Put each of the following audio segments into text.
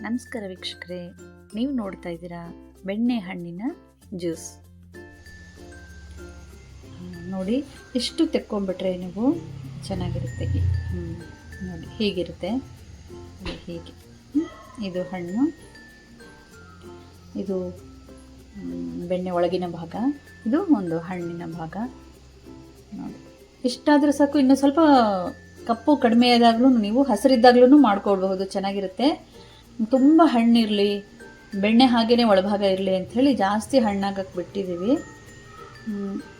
ನಮಸ್ಕಾರ ವೀಕ್ಷಕರೇ, ನೀವು ನೋಡ್ತಾ ಇದ್ದೀರಾ ಬೆಣ್ಣೆ ಹಣ್ಣಿನ ಜ್ಯೂಸ್. ನೋಡಿ, ಎಷ್ಟು ತೆಕ್ಕೊಂಬಿಟ್ರೆ ನೀವು ಚೆನ್ನಾಗಿರುತ್ತೆ. ನೋಡಿ, ಹೀಗಿರುತ್ತೆ. ಹೀಗೆ. ಇದು ಹಣ್ಣು. ಇದು ಬೆಣ್ಣೆ ಒಳಗಿನ ಭಾಗ. ಇದು ಒಂದು ಹಣ್ಣಿನ ಭಾಗ. ನೋಡಿ ಇಷ್ಟಾದರೂ ಸಾಕು, ಇನ್ನೂ ಸ್ವಲ್ಪ ಕಪ್ಪು ಕಡಿಮೆ ಆದಾಗ್ಲೂ ನೀವು ಹಸಿರಿದ್ದಾಗಲೂ ಮಾಡ್ಕೊಳ್ಬಹುದು, ಚೆನ್ನಾಗಿರುತ್ತೆ. ತುಂಬ ಹಣ್ಣಿರಲಿ ಬೆಣ್ಣೆ ಹಾಗೇ ಒಳಭಾಗ ಇರಲಿ ಅಂಥೇಳಿ ಜಾಸ್ತಿ ಹಣ್ಣಾಗಕ್ಕೆ ಬಿಟ್ಟಿದ್ದೀವಿ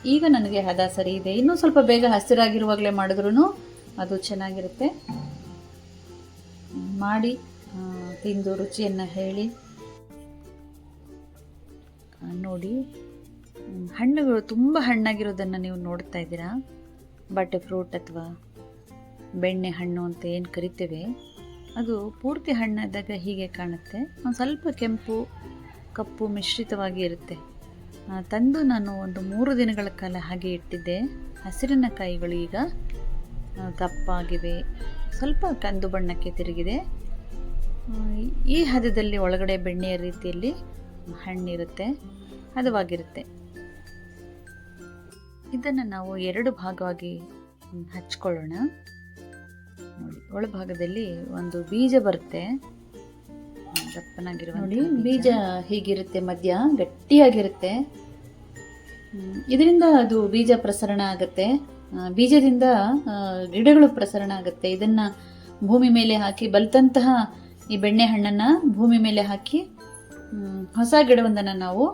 ಈಗ ನನಗೆ ಹದ ಸರಿ ಇದೆ. ಇನ್ನೂ ಸ್ವಲ್ಪ ಬೇಗ ಹಸಿರಾಗಿರುವಾಗಲೇ ಮಾಡಿದ್ರೂ ಅದು ಚೆನ್ನಾಗಿರುತ್ತೆ. ಮಾಡಿ ತಿಂದು ರುಚಿಯನ್ನು ಹೇಳಿ. ನೋಡಿ. ಹಣ್ಣುಗಳು ತುಂಬ ಹಣ್ಣಾಗಿರೋದನ್ನು ನೀವು ನೋಡ್ತಾ ಇದ್ದೀರಾ? ಬಟರ್ ಫ್ರೂಟ್ ಅಥವಾ ಬೆಣ್ಣೆ ಹಣ್ಣು ಅಂತ ಏನು ಕರಿತೇವೆ? ಅದು ಪೂರ್ತಿ ಹಣ್ಣಾದಾಗ ಹೀಗೆ ಕಾಣುತ್ತೆ. ಒಂದು ಸ್ವಲ್ಪ ಕೆಂಪು, ಕಪ್ಪು ಮಿಶ್ರಿತವಾಗಿ ಇರುತ್ತೆ. ತಂದು ನಾನು ಒಂದು ಮೂರು ದಿನಗಳ ಕಾಲ ಹಾಗೆ ಇಟ್ಟಿದ್ದೆ. ಹಸಿರಿನ ಕಾಯಿಗಳು ಈಗ ಕಪ್ಪಾಗಿವೆ ಸ್ವಲ್ಪ ಕಂದು ಬಣ್ಣಕ್ಕೆ ತಿರುಗಿದೆ. ಈ ಹದದಲ್ಲಿ ಒಳಗಡೆ ಬೆಣ್ಣೆಯ ರೀತಿಯಲ್ಲಿ ಹಣ್ಣಿರುತ್ತೆ, ಹದವಾಗಿರುತ್ತೆ. ಇದನ್ನು ನಾವು ಎರಡು ಭಾಗವಾಗಿ ಹಚ್ಕೊಳ್ಳೋಣ. ನೋಡಿ. ಒಳಭಾಗದಲ್ಲಿ ಒಂದು ಬೀಜ ಬರುತ್ತೆ. ದಪ್ಪನಾಗಿರುವ ನೋಡಿ ಬೀಜ. ಹೀಗಿರುತ್ತೆ ಮಧ್ಯ? ಗಟ್ಟಿಯಾಗಿರುತ್ತೆ. ಇದರಿಂದ ಅದು ಬೀಜ ಪ್ರಸರಣ ಆಗುತ್ತೆ. ಬೀಜದಿಂದ ಗಿಡಗಳು ಪ್ರಸರಣ ಆಗುತ್ತೆ. ಇದನ್ನ ಭೂಮಿ ಮೇಲೆ ಹಾಕಿ ಬಲ್ತಂತಹ ಈ ಬೆಣ್ಣೆ ಹಣ್ಣನ್ನ ಭೂಮಿ ಮೇಲೆ ಹಾಕಿ ಹೊಸ ಗಿಡವೊಂದನ್ನು ನಾವು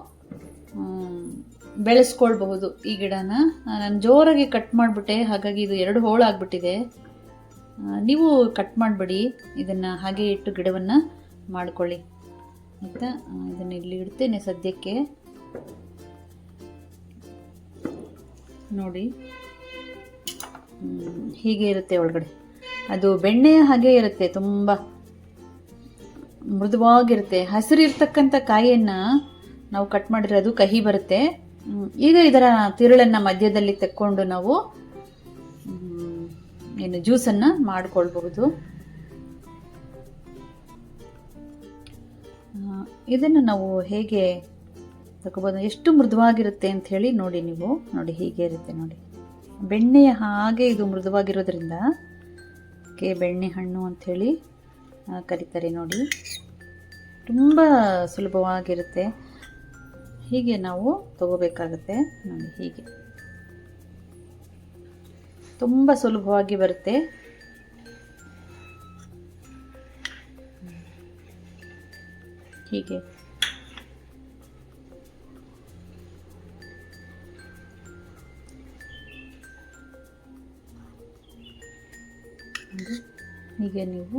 ಬೆಳೆಸ್ಕೊಳ್ಬಹುದು ಈ ಗಿಡನ. ನಾನು ಜೋರಾಗಿ ಕಟ್ ಮಾಡಿಬಿಟ್ಟೆ ಹಾಗಾಗಿ ಇದು ಎರಡು ಹೋಳು ಆಗ್ಬಿಟ್ಟಿದೆ ಆ, ನೀವು ಕಟ್ ಮಾಡಬೇಡಿ. ಇದನ್ನು ಹಾಗೆ ಇಟ್ಟು ಗಿಡವನ್ನು ಮಾಡ್ಕೊಳ್ಳಿ. ಆಯಿತಾ? ಇದನ್ನು ಇಲ್ಲಿ ಇಡ್ತೇನೆ ಸದ್ಯಕ್ಕೆ. ನೋಡಿ. ಹೀಗೆ ಇರುತ್ತೆ ಒಳಗಡೆ. ಅದು ಬೆಣ್ಣೆಯ ಹಾಗೆ ಇರುತ್ತೆ ತುಂಬ. ಮೃದುವಾಗಿರುತ್ತೆ. ಹಸಿರಿರ್ತಕ್ಕಂಥ ಕಾಯಿಯನ್ನು ನಾವು ಕಟ್ ಮಾಡಿದ್ರೆ ಅದು ಕಹಿ ಬರುತ್ತೆ. ಈಗ ಇದರ ತಿರುಳನ್ನು ಮಧ್ಯದಲ್ಲಿ ತೆಕ್ಕೊಂಡು ನಾವು ಏನು ಜ್ಯೂಸನ್ನು ಮಾಡಿಕೊಳ್ಬಹುದು. ಇದನ್ನು ನಾವು ಹೇಗೆ ತಗೋಬೋದು ಎಷ್ಟು ಮೃದುವಾಗಿರುತ್ತೆ ಅಂತ ಹೇಳಿ ನೋಡಿ ನೀವು. ನೋಡಿ ಹೀಗೆ ಇರುತ್ತೆ ನೋಡಿ. ಬೆಣ್ಣೆಯ ಹಾಗೆ ಇದು ಮೃದುವಾಗಿರೋದ್ರಿಂದ ಕೆ ಬೆಣ್ಣೆ ಹಣ್ಣು ಅಂಥೇಳಿ ಕರೀತಾರೆ ನೋಡಿ. ತುಂಬ ಸುಲಭವಾಗಿರುತ್ತೆ. ಹೀಗೆ ನಾವು ತಗೋಬೇಕಾಗುತ್ತೆ. ನೋಡಿ ಹೀಗೆ. ತುಂಬ ಸುಲಭವಾಗಿ ಬರುತ್ತೆ. ಹೀಗೆ. ಹೀಗೆ ನೀವು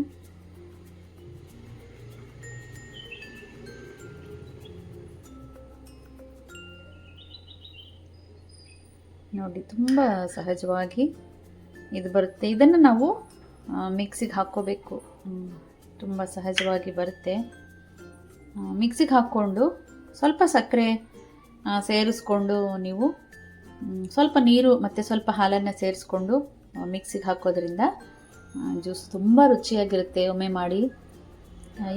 ನೋಡಿ, ತುಂಬ ಸಹಜವಾಗಿ ಇದು ಬರುತ್ತೆ. ಇದನ್ನು ನಾವು ಮಿಕ್ಸಿಗೆ ಹಾಕ್ಕೋಬೇಕು. ತುಂಬ ಸಹಜವಾಗಿ ಬರುತ್ತೆ. ಮಿಕ್ಸಿಗೆ ಹಾಕ್ಕೊಂಡು ಸ್ವಲ್ಪ ಸಕ್ಕರೆ ಸೇರಿಸ್ಕೊಂಡು ನೀವು ಸ್ವಲ್ಪ ನೀರು ಮತ್ತು ಸ್ವಲ್ಪ ಹಾಲನ್ನು ಸೇರಿಸ್ಕೊಂಡು ಮಿಕ್ಸಿಗೆ ಹಾಕೋದ್ರಿಂದ ಜ್ಯೂಸ್ ತುಂಬ ರುಚಿಯಾಗಿರುತ್ತೆ. ಒಮ್ಮೆ ಮಾಡಿ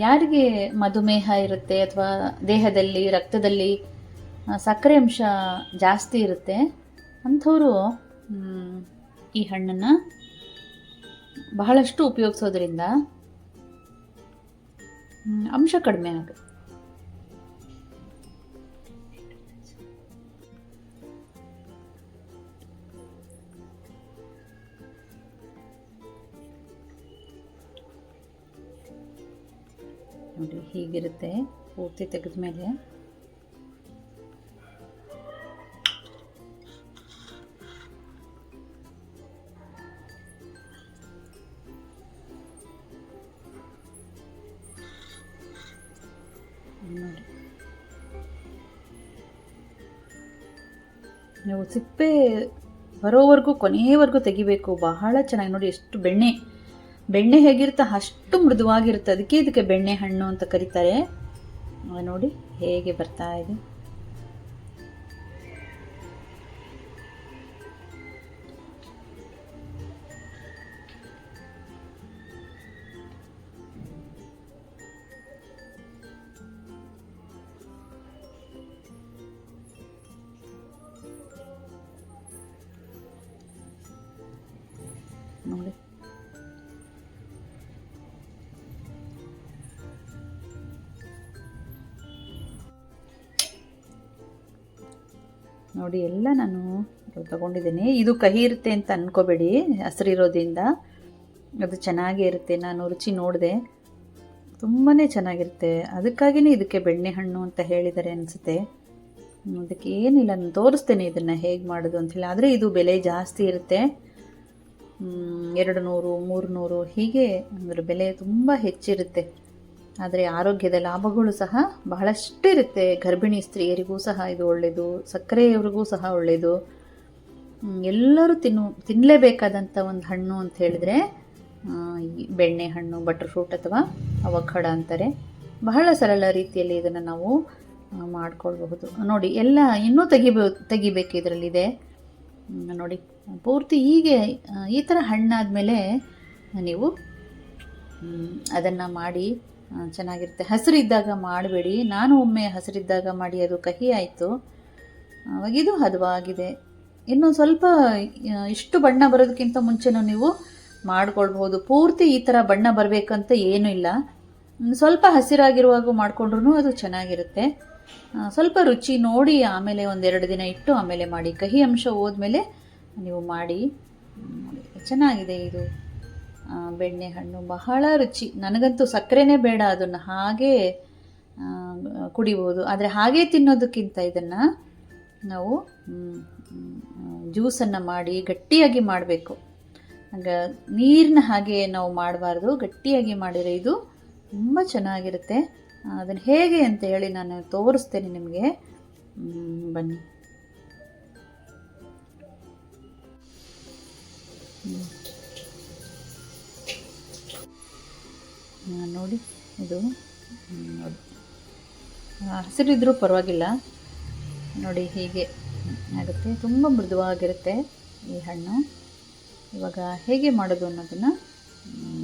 ಯಾರಿಗೆ ಮಧುಮೇಹ ಇರುತ್ತೆ ಅಥವಾ ದೇಹದಲ್ಲಿ, ರಕ್ತದಲ್ಲಿ ಸಕ್ಕರೆ ಅಂಶ ಜಾಸ್ತಿ ಇರುತ್ತೆ ಅಂಥವರು ಈ ಹಣ್ಣನ್ನು ಬಹಳಷ್ಟು ಉಪಯೋಗಿಸೋದ್ರಿಂದ ಅಂಶ ಕಡಿಮೆ ಆಗುತ್ತೆ. ನೋಡಿ ಹೀಗಿರುತ್ತೆ ಪೂರ್ತಿ ತೆಗೆದ ಮೇಲೆ ನೋಡಿ. ನೀವು ಸಿಪ್ಪೆ ಬರೋವರೆಗೂ ಕೊನೆಯವರೆಗೂ ತೆಗಿಬೇಕು. ಬಹಳ ಚೆನ್ನಾಗಿ ನೋಡಿ, ಎಷ್ಟು ಬೆಣ್ಣೆ. ಬೆಣ್ಣೆ ಹೇಗಿರುತ್ತೆ? ಅಷ್ಟು ಮೃದುವಾಗಿರುತ್ತೆ. ಅದಕ್ಕೆ ಇದಕ್ಕೆ ಬೆಣ್ಣೆ ಹಣ್ಣು ಅಂತ ಕರೀತಾರೆ. ನೋಡಿ, ಹೇಗೆ ಬರ್ತಾ ಇದೆ. ನೋಡಿ. ನೋಡಿ, ಎಲ್ಲ ನಾನು ತಗೊಂಡಿದ್ದೀನಿ. ಇದು ಕಹಿ ಇರುತ್ತೆ ಅಂತ ಅನ್ಕೋಬೇಡಿ ಹಸಿರಿರೋದ್ರಿಂದ ಅದು ಚೆನ್ನಾಗೇ ಇರುತ್ತೆ. ನಾನು ರುಚಿ ನೋಡಿದೆ. ತುಂಬಾ ಚೆನ್ನಾಗಿರುತ್ತೆ. ಅದಕ್ಕಾಗಿಯೇ ಇದಕ್ಕೆ ಬೆಣ್ಣೆ ಹಣ್ಣು ಅಂತ ಹೇಳಿದ್ದಾರೆ ಅನಿಸುತ್ತೆ. ಅದಕ್ಕೆ ಏನಿಲ್ಲ, ನಾನು ತೋರಿಸ್ತೇನೆ ಇದನ್ನು ಹೇಗೆ ಮಾಡೋದು ಅಂಥೇಳಿ ಆದರೆ ಇದು ಬೆಲೆ ಜಾಸ್ತಿ ಇರುತ್ತೆ. ಎರಡು ನೂರು ಮೂರು ನೂರು ಹೀಗೆ ಅದರ ಬೆಲೆ ತುಂಬ ಹೆಚ್ಚಿರುತ್ತೆ. ಆದರೆ ಆರೋಗ್ಯದ ಲಾಭಗಳು ಸಹ ಬಹಳಷ್ಟು ಇರುತ್ತೆ ಗರ್ಭಿಣಿ ಸ್ತ್ರೀಯರಿಗೂ ಸಹ ಇದು ಒಳ್ಳೆಯದು ಸಕ್ಕರೆಯವ್ರಿಗೂ ಸಹ ಒಳ್ಳೆಯದು ಎಲ್ಲರೂ ತಿನ್ನು ತಿನ್ನಲೇಬೇಕಾದಂಥ ಒಂದು ಹಣ್ಣು ಅಂತ ಹೇಳಿದ್ರೆ ಬೆಣ್ಣೆ ಹಣ್ಣು ಬಟರ್ ಫ್ರೂಟ್ ಅಥವಾ ಅವಖಡ ಅಂತಾರೆ. ಬಹಳ ಸರಳ ರೀತಿಯಲ್ಲಿ ಇದನ್ನು ನಾವು ಮಾಡಿಕೊಳ್ಬಹುದು. ನೋಡಿ, ಎಲ್ಲ ಇನ್ನೂ ತೆಗಿಬೋ ತೆಗಿಬೇಕು ಇದರಲ್ಲಿದೆ ನೋಡಿ. ಪೂರ್ತಿ ಹೀಗೆ ಈ ಥರ ಹಣ್ಣಾದಮೇಲೆ ನೀವು ಅದನ್ನು ಮಾಡಿ ಚೆನ್ನಾಗಿರುತ್ತೆ. ಹಸಿರಿದ್ದಾಗ ಮಾಡಬೇಡಿ. ನಾನು ಒಮ್ಮೆ ಹಸಿರಿದ್ದಾಗ ಮಾಡಿ, ಅದು ಕಹಿ ಆಯಿತು. ಆವಾಗ ಇದು ಹದವಾಗಿದೆ. ಇನ್ನು ಸ್ವಲ್ಪ ಇಷ್ಟು ಬಣ್ಣ ಬರೋದಕ್ಕಿಂತ ಮುಂಚೆನೂ ನೀವು ಮಾಡ್ಕೊಳ್ಬೋದು ಪೂರ್ತಿ ಈ ಥರ ಬಣ್ಣ ಬರಬೇಕಂತ ಏನೂ ಇಲ್ಲ. ಸ್ವಲ್ಪ ಹಸಿರಾಗಿರುವಾಗ ಮಾಡಿಕೊಂಡ್ರೂ ಅದು ಚೆನ್ನಾಗಿರುತ್ತೆ. ಸ್ವಲ್ಪ ರುಚಿ ನೋಡಿ ಆಮೇಲೆ ಒಂದೆರಡು ದಿನ ಇಟ್ಟು ಆಮೇಲೆ ಮಾಡಿ. ಕಹಿ ಅಂಶ ಹೋದ್ಮೇಲೆ ನೀವು ಮಾಡಿ. ಚೆನ್ನಾಗಿದೆ ಇದು. ಬೆಣ್ಣೆ ಹಣ್ಣು ಬಹಳ ರುಚಿ. ನನಗಂತೂ ಸಕ್ಕರೆನೇ ಬೇಡ ಅದನ್ನು. ಹಾಗೇ ಕುಡಿಬೋದು. ಆದರೆ ಹಾಗೆ ತಿನ್ನೋದಕ್ಕಿಂತ ಇದನ್ನು ನಾವು ಜ್ಯೂಸನ್ನು ಮಾಡಿ ಗಟ್ಟಿಯಾಗಿ ಮಾಡಬೇಕು. ಹಂಗ ನೀರನ್ನ ಹಾಗೆ ನಾವು ಮಾಡಬಾರ್ದು. ಗಟ್ಟಿಯಾಗಿ ಮಾಡಿದರೆ ಇದು ತುಂಬ ಚೆನ್ನಾಗಿರುತ್ತೆ. ಅದನ್ನು ಹೇಗೆ ಅಂತ ಹೇಳಿ ನಾನು ತೋರಿಸ್ತೇನೆ ನಿಮಗೆ. ಬನ್ನಿ. ನೋಡಿ, ಇದು ಹಸಿರಿದ್ರೂ ಪರವಾಗಿಲ್ಲ. ನೋಡಿ, ಹೀಗೆ ಆಗುತ್ತೆ. ತುಂಬ ಮೃದುವಾಗಿರುತ್ತೆ ಈ ಹಣ್ಣು. ಇವಾಗ ಹೇಗೆ ಮಾಡೋದು ಅನ್ನೋದನ್ನು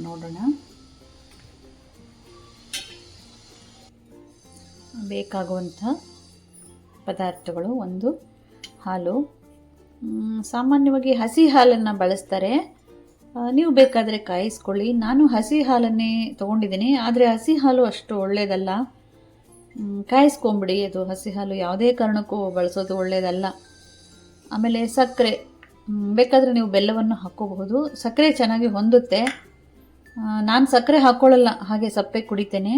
ನೋಡೋಣ. ಬೇಕಾಗುವಂಥ ಪದಾರ್ಥಗಳು ಒಂದು ಹಾಲು. ಸಾಮಾನ್ಯವಾಗಿ ಹಸಿ ಹಾಲನ್ನು ಬಳಸ್ತಾರೆ. ನೀವು ಬೇಕಾದರೆ ಕಾಯಿಸ್ಕೊಳ್ಳಿ. ನಾನು ಹಸಿ ಹಾಲನ್ನೇ ತೊಗೊಂಡಿದ್ದೀನಿ, ಆದರೆ ಹಸಿ ಹಾಲು ಅಷ್ಟು ಒಳ್ಳೆಯದಲ್ಲ ಕಾಯಿಸ್ಕೊಂಬಿಡಿ, ಅದು ಹಸಿ ಹಾಲು ಯಾವುದೇ ಕಾರಣಕ್ಕೂ ಬಳಸೋದು ಒಳ್ಳೆಯದಲ್ಲ ಆಮೇಲೆ ಸಕ್ಕರೆ. ಬೇಕಾದರೆ ನೀವು ಬೆಲ್ಲವನ್ನು ಹಾಕ್ಕೋಬಹುದು ಸಕ್ಕರೆ ಚೆನ್ನಾಗಿ ಹೊಂದುತ್ತೆ. ನಾನು ಸಕ್ಕರೆ ಹಾಕ್ಕೊಳ್ಳಲ್ಲ ಹಾಗೆ ಸಪ್ಪೆ ಕುಡಿತೇನೆ.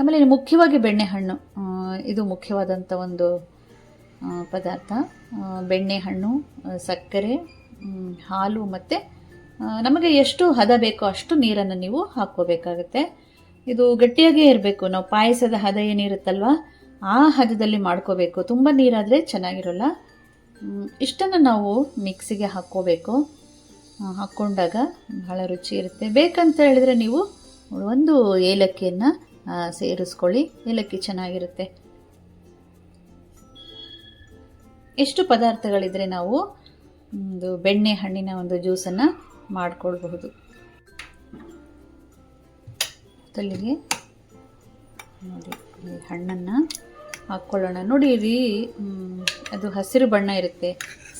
ಆಮೇಲೆ ಮುಖ್ಯವಾಗಿ ಬೆಣ್ಣೆಹಣ್ಣು. ಇದು ಮುಖ್ಯವಾದಂಥ ಒಂದು ಪದಾರ್ಥ. ಬೆಣ್ಣೆಹಣ್ಣು ಸಕ್ಕರೆ ಹಾಲು ಮತ್ತು ನಮಗೆ ಎಷ್ಟು ಹದ ಬೇಕೋ ಅಷ್ಟು ನೀರನ್ನು ನೀವು ಹಾಕ್ಕೋಬೇಕಾಗತ್ತೆ. ಇದು ಗಟ್ಟಿಯಾಗೇ ಇರಬೇಕು. ನಾವು ಪಾಯಸದ ಹದ ಏನಿರುತ್ತಲ್ವ, ಆ ಹದದಲ್ಲಿ ಮಾಡ್ಕೋಬೇಕು. ತುಂಬ ನೀರಾದರೆ ಚೆನ್ನಾಗಿರೋಲ್ಲ. ಇಷ್ಟನ್ನು ನಾವು ಮಿಕ್ಸಿಗೆ ಹಾಕ್ಕೋಬೇಕು. ಹಾಕ್ಕೊಂಡಾಗ ಬಹಳ ರುಚಿ ಇರುತ್ತೆ. ಬೇಕಂತ ಹೇಳಿದ್ರೆ ನೀವು ಒಂದು ಏಲಕ್ಕಿಯನ್ನು ಸೇರಿಸ್ಕೊಳ್ಳಿ. ಏಲಕ್ಕಿ ಚೆನ್ನಾಗಿರುತ್ತೆ. ಎಷ್ಟು ಪದಾರ್ಥಗಳಿದ್ರೆ ನಾವು ಒಂದು ಬೆಣ್ಣೆ ಹಣ್ಣಿನ ಒಂದು ಜ್ಯೂಸನ್ನು ಮಾಡಿಕೊಳ್ಬಹುದು. ತಲ್ಲಿಗೆ ನೋಡಿ, ಈ ಹಣ್ಣನ್ನು ಹಾಕ್ಕೊಳ್ಳೋಣ ನೋಡಿ ರೀ ಅದು ಹಸಿರು ಬಣ್ಣ ಇರುತ್ತೆ.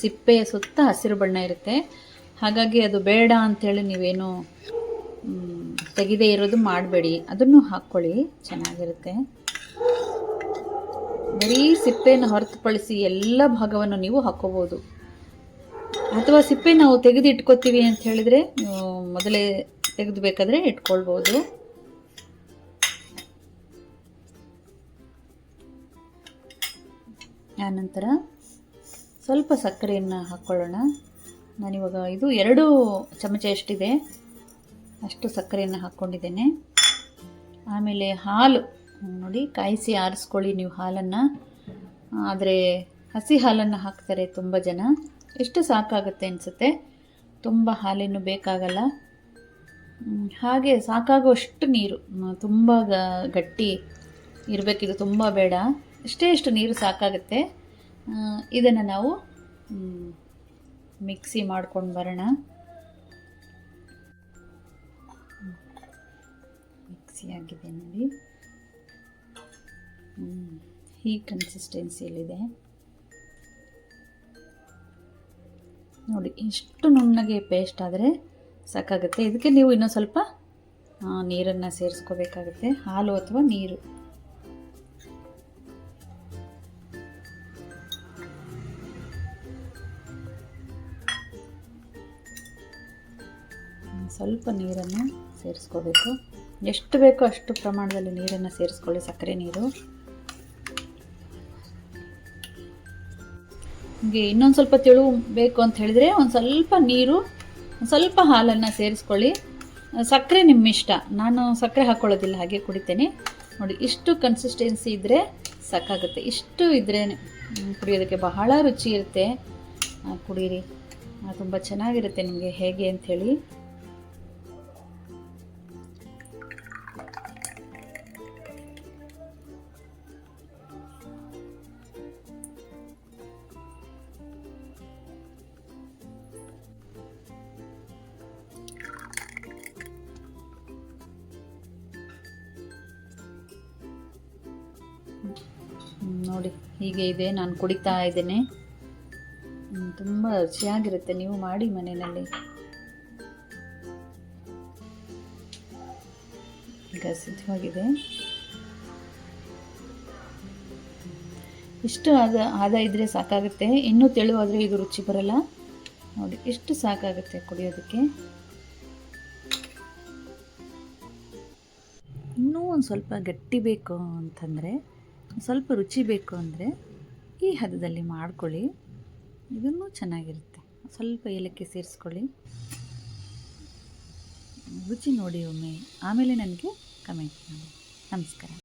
ಸಿಪ್ಪೆಯ ಸುತ್ತ ಹಸಿರು ಬಣ್ಣ ಇರುತ್ತೆ. ಹಾಗಾಗಿ ಅದು ಬೇಡ ಅಂಥೇಳಿ ನೀವೇನು ತೆಗೆದೇ ಇರೋದು ಮಾಡಬೇಡಿ. ಅದನ್ನು ಹಾಕ್ಕೊಳ್ಳಿ. ಚೆನ್ನಾಗಿರುತ್ತೆ. ಬರೀ ಸಿಪ್ಪೆಯನ್ನು ಹೊರತುಪಡಿಸಿ ಎಲ್ಲ ಭಾಗವನ್ನು ನೀವು ಹಾಕ್ಕೋಬೋದು. ಅಥವಾ ಸಿಪ್ಪೆ ನಾವು ತೆಗೆದು ಇಟ್ಕೋತೀವಿ ಅಂತ ಹೇಳಿದ್ರೆ ಮೊದಲೇ ತೆಗೆದು ಬೇಕಾದರೆ ಇಟ್ಕೊಳ್ಬೋದು. ಆನಂತರ ಸ್ವಲ್ಪ ಸಕ್ಕರೆಯನ್ನು ಹಾಕ್ಕೊಳ್ಳೋಣ. ನಾನಿವಾಗ ಇದು ಎರಡು ಚಮಚ ಎಷ್ಟಿದೆ? ಅಷ್ಟು ಸಕ್ಕರೆಯನ್ನು ಹಾಕ್ಕೊಂಡಿದ್ದೇನೆ ಆಮೇಲೆ ಹಾಲು, ನೋಡಿ, ಕಾಯಿಸಿ ಆರಿಸ್ಕೊಳ್ಳಿ ನೀವು ಹಾಲನ್ನು. ಆದರೆ ಹಸಿ ಹಾಲನ್ನು ಹಾಕ್ತಾರೆ ತುಂಬ ಜನ. ಎಷ್ಟು ಸಾಕಾಗುತ್ತೆ ಅನಿಸುತ್ತೆ? ತುಂಬ ಹಾಲೇನು ಬೇಕಾಗಲ್ಲ. ಹಾಗೆ ಸಾಕಾಗುವಷ್ಟು ನೀರು ತುಂಬ ಗಟ್ಟಿ ಇರಬೇಕಿದು ತುಂಬ ಬೇಡ. ಇಷ್ಟೇ ಇಷ್ಟು ನೀರು ಸಾಕಾಗುತ್ತೆ ಇದನ್ನು ನಾವು ಮಿಕ್ಸಿ ಮಾಡ್ಕೊಂಡು ಬರೋಣ. ಮಿಕ್ಸಿ ಆಗಿದೆ ನೋಡಿ. ಈ ಕನ್ಸಿಸ್ಟೆನ್ಸಿಯಲ್ಲಿದೆ ನೋಡಿ, ಎಷ್ಟು ನುಣ್ಣಗೆ ಪೇಸ್ಟ್ ಆದರೆ ಸಾಕಾಗುತ್ತೆ. ಇದಕ್ಕೆ ನೀವು ಇನ್ನೂ ಸ್ವಲ್ಪ ನೀರನ್ನು ಸೇರಿಸ್ಕೋಬೇಕಾಗುತ್ತೆ. ಹಾಲು ಅಥವಾ ನೀರು. ಸ್ವಲ್ಪ ನೀರನ್ನು ಸೇರಿಸ್ಕೋಬೇಕು. ಎಷ್ಟು ಬೇಕೋ ಅಷ್ಟು ಪ್ರಮಾಣದಲ್ಲಿ ನೀರನ್ನು ಸೇರಿಸ್ಕೊಳ್ಳಿ ಸಕ್ಕರೆ ನೀರು. ನಿಮಗೆ ಇನ್ನೊಂದು ಸ್ವಲ್ಪ ತೆಳು ಬೇಕು ಅಂತ ಹೇಳಿದರೆ ಒಂದು ಸ್ವಲ್ಪ ನೀರು, ಒಂದು ಸ್ವಲ್ಪ ಹಾಲನ್ನು ಸೇರಿಸ್ಕೊಳ್ಳಿ. ಸಕ್ಕರೆ ನಿಮ್ಮ ಇಷ್ಟ ನಾನು ಸಕ್ಕರೆ ಹಾಕ್ಕೊಳ್ಳೋದಿಲ್ಲ ಹಾಗೆ ಕುಡಿತೇನೆ. ನೋಡಿ, ಇಷ್ಟು ಕನ್ಸಿಸ್ಟೆನ್ಸಿ ಇದ್ದರೆ ಸಾಕಾಗುತ್ತೆ. ಇಷ್ಟು ಇದ್ದರೆ ಕುಡಿಯೋದಕ್ಕೆ ಬಹಳ ರುಚಿ ಇರುತ್ತೆ. ಕುಡೀರಿ. ತುಂಬ ಚೆನ್ನಾಗಿರುತ್ತೆ ನಿಮಗೆ. ಹೇಗೆ ಅಂಥೇಳಿ ನೋಡಿ, ಹೀಗೆ ಇದೆ, ನಾನು ಕುಡಿತಾ ಇದ್ದೇನೆ. ತುಂಬ ರುಚಿಯಾಗಿರುತ್ತೆ ನೀವು ಮಾಡಿ ಮನೆಯಲ್ಲಿ. ಈಗ ಸಿದ್ಧವಾಗಿದೆ. ಇಷ್ಟು ಆದ ಆದ ಇದ್ದರೆ ಸಾಕಾಗುತ್ತೆ. ಇನ್ನೂ ತೆಳುವಾದರೆ ಇದು ರುಚಿ ಬರಲ್ಲ. ನೋಡಿ, ಇಷ್ಟು ಸಾಕಾಗುತ್ತೆ ಕುಡಿಯೋದಕ್ಕೆ. ಇನ್ನೂ ಒಂದು ಸ್ವಲ್ಪ ಗಟ್ಟಿ ಬೇಕು ಅಂತಂದರೆ ಸ್ವಲ್ಪ ರುಚಿ ಬೇಕು ಅಂದರೆ ಈ ಹದದಲ್ಲಿ ಮಾಡ್ಕೊಳ್ಳಿ. ಇದನ್ನು ಚೆನ್ನಾಗಿರುತ್ತೆ. ಸ್ವಲ್ಪ ಏಲಕ್ಕಿ ಸೇರಿಸ್ಕೊಳ್ಳಿ. ರುಚಿ ನೋಡಿ ಒಮ್ಮೆ. ಆಮೇಲೆ ನನಗೆ ಕಮೆಂಟ್ ಮಾಡಿ. ನಮಸ್ಕಾರ.